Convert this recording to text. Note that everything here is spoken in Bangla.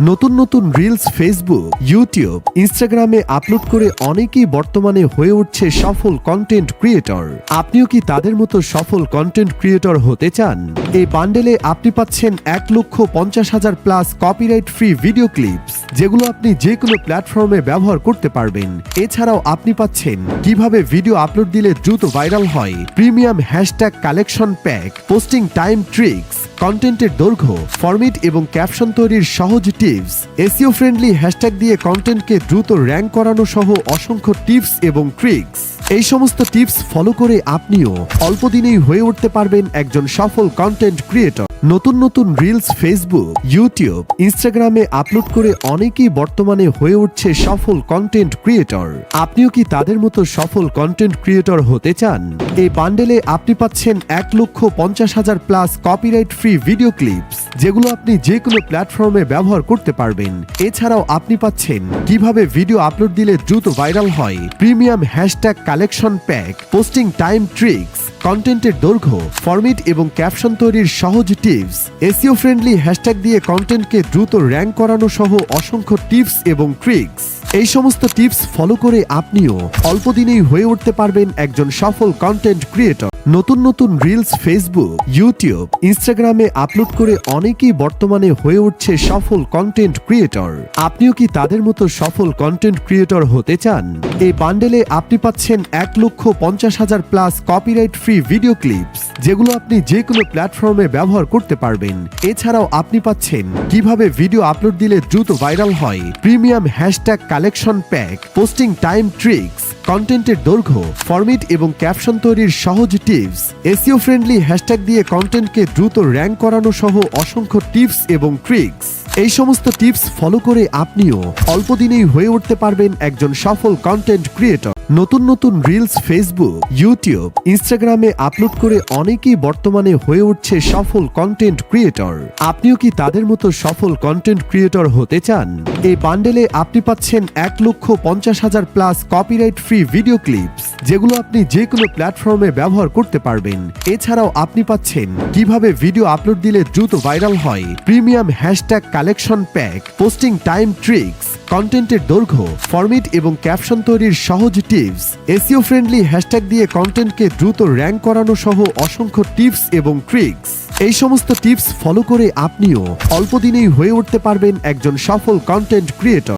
নতুন নতুন রিলস ফেসবুক ইউটিউব ইনস্টাগ্রামে আপলোড করে অনেকেই বর্তমানে হয়ে উঠছে সফল কন্টেন্ট ক্রিয়েটর আপনিও কি তাদের মতো সফল কন্টেন্ট ক্রিয়েটর হতে চান? এই বান্ডেলে আপনি পাচ্ছেন এক লক্ষ পঞ্চাশ হাজার plus copyright free video clips যেগুলো আপনি যে কোনো প্ল্যাটফর্মে ব্যবহার করতে পারবেন। এছাড়াও আপনি পাচ্ছেন কীভাবে ভিডিও আপলোড দিলে দ্রুত ভাইরাল হয় premium hashtag collection pack posting time tricks কন্টেন্টের দৈর্ঘ্য ফর্মিট এবং ক্যাপশন তৈরির সহজ টিপস এসিও ফ্রেন্ডলি হ্যাশট্যাগ দিয়ে কন্টেন্টকে দ্রুত র্যাঙ্ক করানো সহ অসংখ্য টিপস এবং ট্রিক্স এই সমস্ত টিপস ফলো করে আপনিও অল্প দিনেই হয়ে উঠতে পারবেন একজন সফল কন্টেন্ট ক্রিয়েটর নতুন নতুন রিলস ফেসবুক ইউটিউব ইনস্টাগ্রামে আপলোড করে অনেকেই বর্তমানে হয়ে উঠছে সফল কন্টেন্ট ক্রিয়েটর আপনিও কি তাদের মতো সফল কন্টেন্ট ক্রিয়েটর হতে চান? এই বান্ডেলে আপনি পাচ্ছেন এক লক্ষ পঞ্চাশ হাজার plus copyright free video clips যেগুলো আপনি যে কোনো প্ল্যাটফর্মে ব্যবহার করতে পারবেন। এছাড়াও আপনি পাচ্ছেন কীভাবে ভিডিও আপলোড দিলে দ্রুত ভাইরাল হয় premium hashtag collection pack posting time tricks কন্টেন্টের দৈর্ঘ্য ফরমিট এবং ক্যাপশন তৈরির সহজ টিপস এসিও ফ্রেন্ডলি হ্যাশট্যাগ দিয়ে কন্টেন্টকে দ্রুত র্যাঙ্ক করানো সহ অসংখ্য টিপস এবং ট্রিক্স এই সমস্ত টিপস ফলো করে আপনিও অল্প দিনেই হয়ে উঠতে পারবেন একজন সফল কন্টেন্ট ক্রিয়েটর নতুন নতুন রিলস ফেসবুক ইউটিউব ইনস্টাগ্রামে আপলোড করে অনেকেই বর্তমানে হয়ে উঠছে সফল কন্টেন্ট ক্রিয়েটর আপনিও কি তাদের মতো সফল কন্টেন্ট ক্রিয়েটর হতে চান? এই বান্ডেলে আপনি পাচ্ছেন এক লক্ষ পঞ্চাশ হাজার plus copyright free video clips যেগুলো আপনি যে কোনো প্ল্যাটফর্মে ব্যবহার করতে পারবেন। এছাড়াও আপনি পাচ্ছেন কীভাবে ভিডিও আপলোড দিলে দ্রুত ভাইরাল হয় premium hashtag collection pack posting time tricks কন্টেন্টের দৈর্ঘ্য ফরমিট এবং ক্যাপশন তৈরির সহজ টিপস এসিও ফ্রেন্ডলি হ্যাশট্যাগ দিয়ে কন্টেন্টকে দ্রুত র্যাঙ্ক করানো সহ অসংখ্য টিপস এবং ট্রিক্স এই সমস্ত টিপস ফলো করে আপনিও অল্প দিনেই হয়ে উঠতে পারবেন একজন সফল কন্টেন্ট ক্রিয়েটর নতুন নতুন রিলস ফেসবুক ইউটিউব ইনস্টাগ্রামে আপলোড করে অনেকেই বর্তমানে হয়ে উঠছে সফল কন্টেন্ট ক্রিয়েটর আপনিও কি তাদের মতো সফল কন্টেন্ট ক্রিয়েটর হতে চান? এই বান্ডেলে আপনি পাচ্ছেন এক লক্ষ পঞ্চাশ হাজার plus copyright free video clips যেগুলো আপনি যে কোনো প্ল্যাটফর্মে ব্যবহার করতে পারবেন। এছাড়াও আপনি পাচ্ছেন কীভাবে ভিডিও আপলোড দিলে দ্রুত ভাইরাল হয় premium hashtag collection pack posting time tricks কন্টেন্টের দৈর্ঘ্য ফর্মিট এবং ক্যাপশন তৈরির সহজ টিপস এসিও ফ্রেন্ডলি হ্যাশট্যাগ দিয়ে কন্টেন্টকে দ্রুত র্যাঙ্ক করানো সহ অসংখ্য টিপস এবং ট্রিক্স এই সমস্ত টিপস ফলো করে আপনিও অল্প দিনেই হয়ে উঠতে পারবেন একজন সফল কন্টেন্ট ক্রিয়েটর